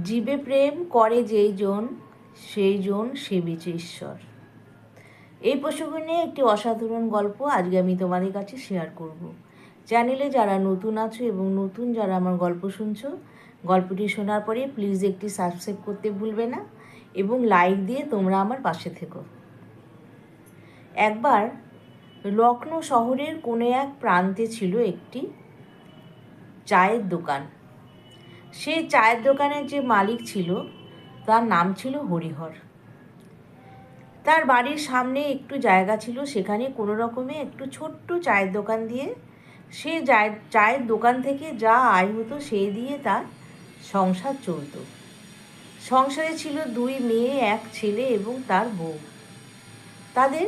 জীবে প্রেম করে যেই জন, সেই জন সেবিছে ঈশ্বর। এই প্রসঙ্গ নিয়ে একটি অসাধারণ গল্প আজকে আমি তোমাদের কাছে শেয়ার করব। চ্যানেলে যারা নতুন আছো এবং নতুন যারা আমার গল্প শুনছো, গল্পটি শোনার পরে প্লিজ একটি সাবস্ক্রাইব করতে ভুলবে না এবং লাইক দিয়ে তোমরা আমার পাশে থেকো। একবার লখনৌ শহরের কোনো এক প্রান্তে ছিল একটি চায়ের দোকান। সেই চায়ের দোকানের যে মালিক ছিল, তার নাম ছিল হরিহর। তার বাড়ির সামনে একটু জায়গা ছিল, সেখানে কোনো রকমে একটু ছোট্ট চায়ের দোকান দিয়ে সে চায়ের দোকান থেকে যা আয় হতো সেই দিয়ে তার সংসার চলতো। সংসারে ছিল দুই মেয়ে, এক ছেলে এবং তার বউ। তাদের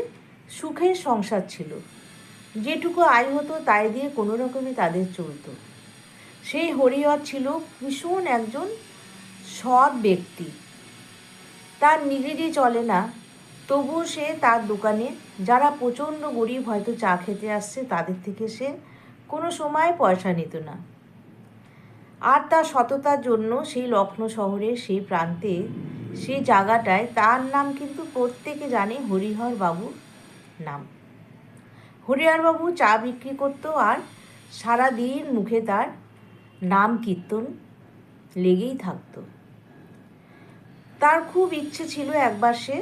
সুখের সংসার ছিল। যেটুকু আয় হতো তাই দিয়ে কোনো রকমে তাদের চলতো। সেই হরিহর ছিল ভীষণ একজন সৎ ব্যক্তি। তার নিজেরই চলে না, তবুও সে তার দোকানে, যারা প্রচণ্ড গরিব হয়তো চা খেতে আসছে, তাদের থেকে সে কোনো সময় পয়সা নিত না। আর তার সততার জন্য সেই লখনৌ শহরের সেই প্রান্তে, সেই জায়গাটায় তার নাম কিন্তু প্রত্যেকে জানে হরিহর বাবু নাম। হরিহর বাবু চা বিক্রি করতো আর সারাদিন মুখে তার নাম কীর্তন লেগেই থাকত। তার খুব ইচ্ছে ছিল একবার সে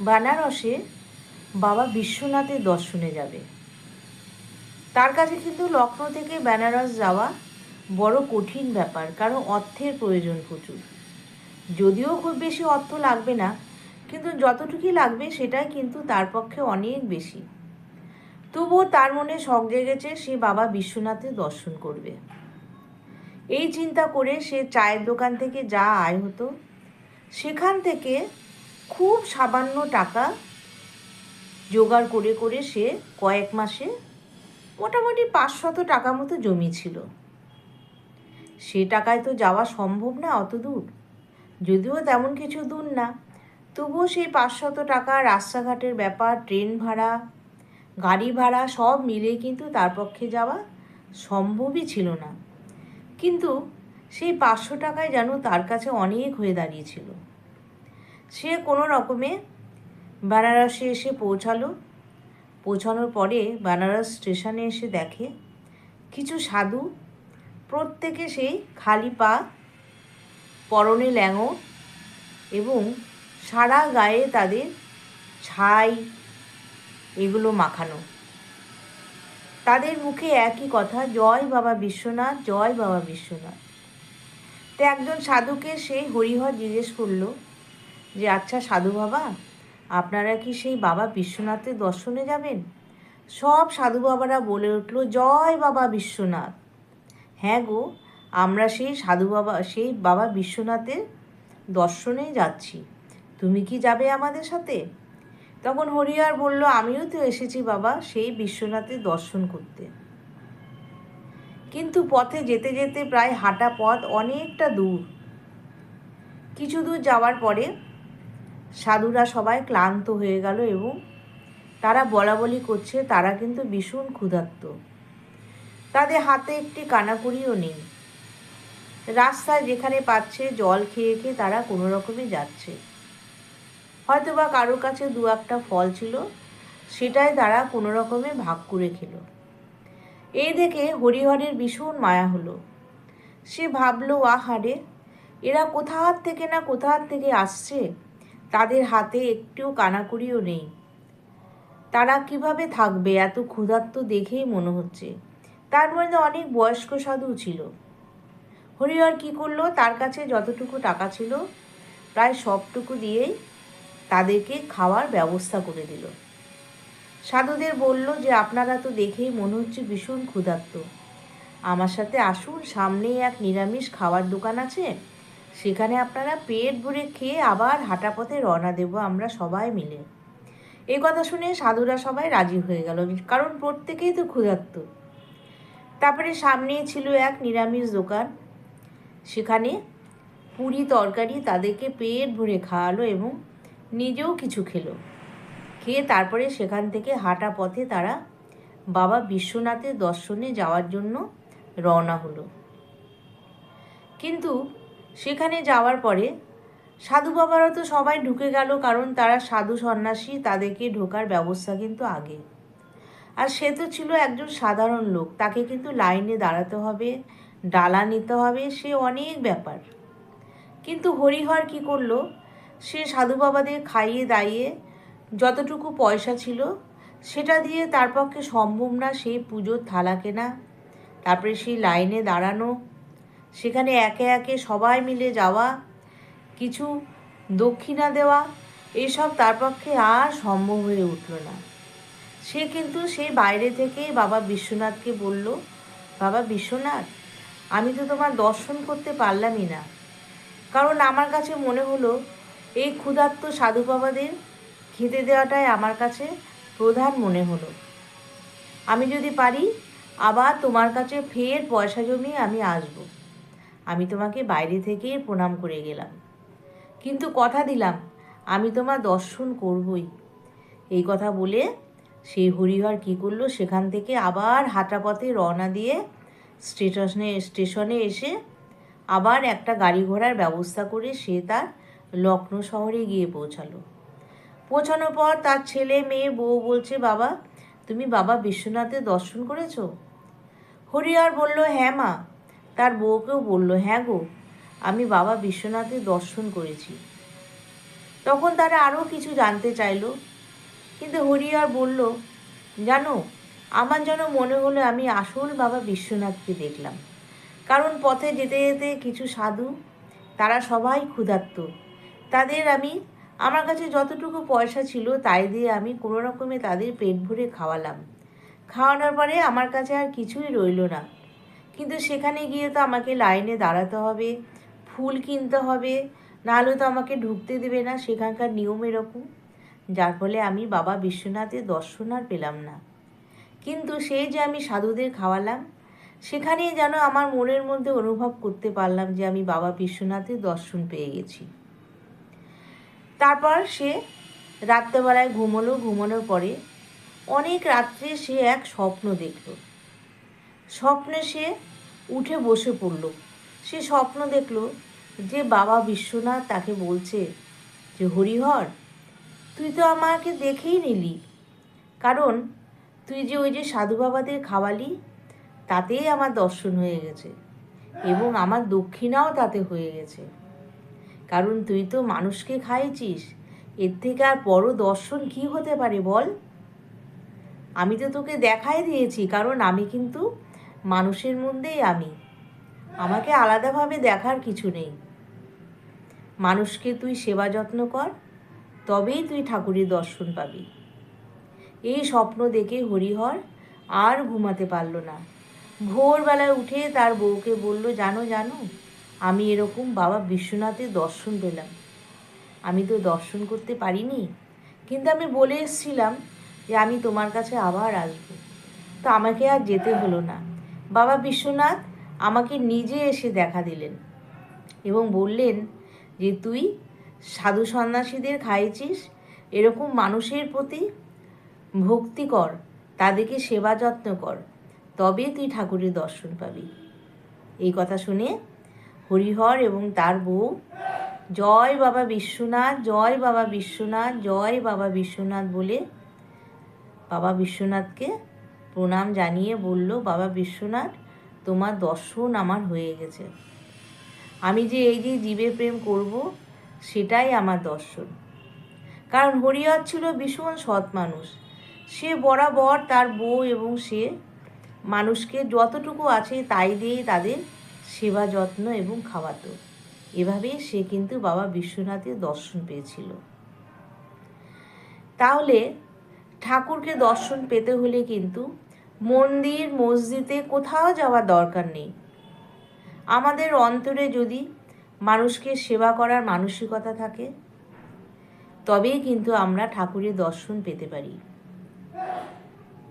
বানারসে বাবা বিশ্বনাথের দর্শনে যাবে। তার কাছে কিন্তু লখনৌ থেকে বেনারস যাওয়া বড় কঠিন ব্যাপার, কারণ অর্থের প্রয়োজন প্রচুর। যদিও খুব বেশি অর্থ লাগবে না, কিন্তু যতটুকুই লাগবে সেটাই কিন্তু তার পক্ষে অনেক বেশি। তবুও তার মনে শখ জেগেছে সে বাবা বিশ্বনাথের দর্শন করবে। এই চিন্তা করে সে চায়ের দোকান থেকে যা আয় হতো, সেখান থেকে খুব সামান্য টাকা জোগাড় করে করে সে কয়েক মাসে মোটামুটি পাঁচশত টাকা মতো জমিয়েছিল সে টাকায় তো যাওয়া সম্ভব না অত দূর, যদিও তেমন কিছু দূর না। তবুও সেই পাঁচশত টাকা, রাস্তাঘাটের ব্যাপার, ট্রেন ভাড়া, গাড়ি ভাড়া সব মিলে কিন্তু তার পক্ষে যাওয়া সম্ভবই ছিল না। কিন্তু সেই পাঁচশো টাকায় যেন তার কাছে অনেক হয়ে দাঁড়িয়েছিল। সে কোনো রকমে বেনারসে এসে পৌঁছালো। পৌঁছানোর পরে বেনারস স্টেশনে এসে দেখে, কিছু সাধু, প্রত্যেকে সেই খালি পা, পরনে ল্যাঙো এবং সারা গায়ে তাদের ছাই এগুলো মাখানো। তাদের মুখে একই কথা, জয় বাবা বিশ্বনাথ, জয় বাবা বিশ্বনাথ। তো একজন সাধুকে সেই হরিহর জিজ্ঞেস করল যে আচ্ছা সাধু বাবা, আপনারা কি সেই বাবা বিশ্বনাথের দর্শনে যাবেন? সব সাধু বাবারা বলে উঠল, জয় বাবা বিশ্বনাথ। হ্যাঁ গো, আমরা সেই সাধু বাবা, সেই বাবা বিশ্বনাথের দর্শনে যাচ্ছি। তুমি কি যাবে আমাদের সাথে? তখন হরিহর বলল, আমিও তো এসেছি বাবা, সেই বিশ্বনাথের দর্শন করতে। কিন্তু পথে যেতে যেতে প্রায় হাঁটা পথ অনেকটা দূর। কিছু দূর যাওয়ার পরে সাধুরা সবাই ক্লান্ত হয়ে গেল এবং তারা বলা বলি করছে, তারা কিন্তু ভীষণ ক্ষুধার্ত। তাদের হাতে একটি কানাকুড়িও নেই। রাস্তায় যেখানে পাচ্ছে জল খেয়ে খেয়ে তারা কোনো রকমে যাচ্ছে। হয়তো বা কারোর কাছে দু একটা ফল ছিল, সেটাই তারা কোনো রকমে ভাগ করে খেল। এই দেখে হরিহরের ভীষণ মায়া হলো। সে ভাবলো আহারে এরা কোথার থেকে না কোথার থেকে আসছে? তাদের হাতে একটিও কানাকুড়িও নেই। তারা কীভাবে থাকবে এত ক্ষুধার্ত দেখেই মনে হচ্ছে। তার মধ্যে অনেক বয়স্ক সাধু ছিল। হরিহর কি করল? তার কাছে যতটুকু টাকা ছিল, প্রায় সবটুকু দিয়েই তাদেরকে খাওয়ার ব্যবস্থা করে দিল। সাধুদের বলল যে, আপনারা তো দেখেই মনে হচ্ছে ভীষণ ক্ষুধার্ত। আমার সাথে আসুন, সামনেই এক নিরামিষ খাওয়ার দোকান আছে। সেখানে আপনারা পেট ভরে খেয়ে আবার হাঁটা পথে রওনা দেবো আমরা সবাই মিলে। এই কথা শুনে সাধুরা সবাই রাজি হয়ে গেল, কারণ প্রত্যেকেই তো ক্ষুধার্ত। তারপরে সামনেই ছিল এক নিরামিষ দোকান। সেখানে পুরি তরকারি তাদেরকে পেট ভরে খাওয়ালো এবং নিজেও কিছু খেলো। খেয়ে তারপরে সেখান থেকে হাঁটা পথে তারা বাবা বিশ্বনাথের দর্শনে যাওয়ার জন্য রওনা হলো। কিন্তু সেখানে যাওয়ার পরে সাধু বাবারা তো সবাই ঢুকে গেল কারণ তারা সাধু সন্ন্যাসী, তাদেরকে ঢোকার ব্যবস্থা কিন্তু আগে। আর সে তো ছিল একজন সাধারণ লোক, তাকে কিন্তু লাইনে দাঁড়াতে হবে, ডালা নিতে হবে, সে অনেক ব্যাপার। কিন্তু হরিহর কি করল? সে সাধু বাবাদের খাইয়ে দাইয়ে যতটুকু পয়সা ছিল, সেটা দিয়ে তার পক্ষে সম্ভব না সেই পুজোর থালা কেনা। তারপরে সেই লাইনে দাঁড়ানো, সেখানে একে একে সবাই মিলে যাওয়া, কিছু দক্ষিণা দেওয়া এইসব তার পক্ষে আর সম্ভব হয়ে উঠল না। সে কিন্তু সেই বাইরে থেকেই বাবা বিশ্বনাথকে বলল, বাবা বিশ্বনাথ, আমি তো তোমার দর্শন করতে পারলামই না। কারণ আমার কাছে মনে হলো এই ক্ষুধার্ত সাধু বাবাদের খেতে দেওয়াটাই আমার কাছে প্রধান মনে হলো। আমি যদি পারি, আবার তোমার কাছে ফের পয়সা জমিয়ে আমি আসব। আমি তোমাকে বাইরে থেকে প্রণাম করে গেলাম। কিন্তু কথা দিলাম, আমি তোমার দর্শন করবই। এই কথা বলে সেই হরিহর কী করল, সেখান থেকে আবার হাঁটা পথে রওনা দিয়ে স্টেশনে স্টেশনে এসে আবার একটা গাড়ি ঘোড়ার ব্যবস্থা করে সে তার লখনৌ শহরে গিয়ে পৌঁছালো। পৌঁছানোর পর তার ছেলে, মেয়ে, বউ বলছে, বাবা, তুমি বাবা বিশ্বনাথের দর্শন করেছ? হরিহর বলল হ্যাঁ মা। তার বউকেও বলল হ্যাঁ গো, আমি বাবা বিশ্বনাথের দর্শন করেছি। তখন তারা আরও কিছু জানতে চাইলো। কিন্তু হরিহর বলল, জানো, আমার যেন মনে হলো আমি আসল বাবা বিশ্বনাথকে দেখলাম। কারণ পথে যেতে যেতে কিছু সাধু, তারা সবাই ক্ষুধার্ত। তাদের আমি, আমার কাছে যতটুকু পয়সা ছিল তাই দিয়ে আমি কোনো রকমে তাদের পেট ভরে খাওয়ালাম। খাওয়ানোর পরে আমার কাছে আর কিছুই রইল না। কিন্তু সেখানে গিয়ে তো আমাকে লাইনে দাঁড়াতে হবে, ফুল কিনতে হবে, নাহলে তো আমাকে ঢুকতে দেবে না সেখানকার নিয়ম এরকম। যার ফলে আমি বাবা বিশ্বনাথের দর্শন আর পেলাম না। কিন্তু সেই যে আমি সাধুদের খাওয়ালাম, সেখানেই যেন আমার মনের মধ্যে অনুভব করতে পারলাম যে আমি বাবা বিশ্বনাথের দর্শন পেয়ে গেছি। তারপর সে রাত্রেবেলায় ঘুমোলো, ঘুমানোর পরে অনেক রাত্রে সে এক স্বপ্ন দেখল। স্বপ্নে সে উঠে বসে পড়ল। সে স্বপ্ন দেখল যে বাবা বিশ্বনাথ তাকে বলছে যে, হরিহর, তুই তো আমাকে দেখেই নিলি। কারণ তুই যে ওই যে সাধু বাবাদের খাওয়ালি, তাতেই আমার দর্শন হয়ে গেছে এবং আমার দক্ষিণাও তাতে হয়ে গেছে। কারণ তুই তো মানুষকে খাইছিস এর থেকে আর বড় দর্শন কি হতে পারে বল? আমি তো তোকে দেখাই দিয়েছি, কারণ আমি কিন্তু মানুষের মধ্যেই আমি। আমাকে আলাদাভাবে দেখার কিছু নেই। মানুষকে তুই সেবা যত্ন কর, তবেই তুই ঠাকুরের দর্শন পাবি। এই স্বপ্ন দেখে হরিহর আর ঘুমাতে পারল না। ভোরবেলায় উঠে তার বউকে বলল, জানো জানো আমি এরকম বাবা বিশ্বনাথের দর্শন পেলাম। আমি তো দর্শন করতে পারিনি। কিন্তু আমি বলে এসছিলাম যে আমি তোমার কাছে আবার আসব। তো আমাকে আর যেতে হলো না। বাবা বিশ্বনাথ আমাকে নিজে এসে দেখা দিলেন এবং বললেন যে, তুই সাধু সন্ন্যাসীদের খাইছিস এরকম মানুষের প্রতি ভক্তি কর, তাদেরকে সেবা যত্ন কর, তবে তুই ঠাকুরের দর্শন পাবি। এই কথা শুনে হরিহর এবং তার বউ। জয় বাবা বিশ্বনাথ, জয় বাবা বিশ্বনাথ, জয় বাবা বিশ্বনাথ বলে বাবা বিশ্বনাথকে প্রণাম জানিয়ে বলল, বাবা বিশ্বনাথ, তোমার দর্শন আমার হয়ে গেছে। আমি যে এই যে জীবের প্রেম করব, সেটাই আমার দর্শন। কারণ হরিহর ছিল ভীষণ সৎ মানুষ। সে বরাবর তার বউ এবং সে মানুষকে যতটুকু আছে তাই দিয়েই তাদের সেবা যত্ন এবং খাওয়াতো এভাবেই সে কিন্তু বাবা বিশ্বনাথের দর্শন পেয়েছিল। তাহলে ঠাকুরকে দর্শন পেতে হলে কিন্তু মন্দির, মসজিদে কোথাও যাওয়ার দরকার নেই। আমাদের অন্তরে যদি মানুষকে সেবা করার মানসিকতা থাকে, তবেই কিন্তু আমরা ঠাকুরের দর্শন পেতে পারি।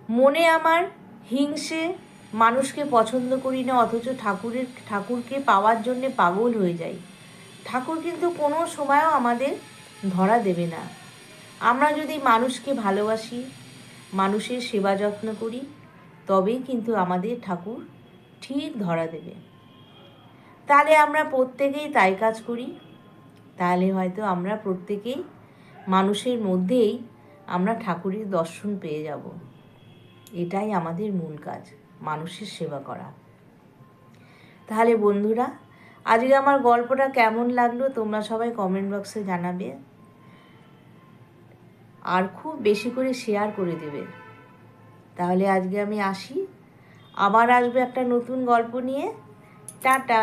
মনে আমার হিংসে মানুষকে পছন্দ করি না, অথচ ঠাকুরের, ঠাকুরকে পাওয়ার জন্যে পাগল হয়ে যাই। ঠাকুর কিন্তু কোনো সময়ও আমাদের ধরা দেবে না। আমরা যদি মানুষকে ভালোবাসি, মানুষের সেবা যত্ন করি, তবেই কিন্তু আমাদের ঠাকুর ঠিক ধরা দেবে। তাহলে আমরা প্রত্যেকেই তাই কাজ করি। তাহলে হয়তো আমরা প্রত্যেকেই মানুষের মধ্যেই আমরা ঠাকুরের দর্শন পেয়ে যাব। এটাই আমাদের মূল কাজ। মানুষের সেবা করা। তাহলে বন্ধুরা, আজকে আমার গল্পটা কেমন লাগল তোমরা সবাই কমেন্ট বক্সে জানাবে। আর খুব বেশি করে শেয়ার করে দেবে। তাহলে আজকে আমি আসি। আবার আসবে একটা নতুন গল্প নিয়ে। টাটা!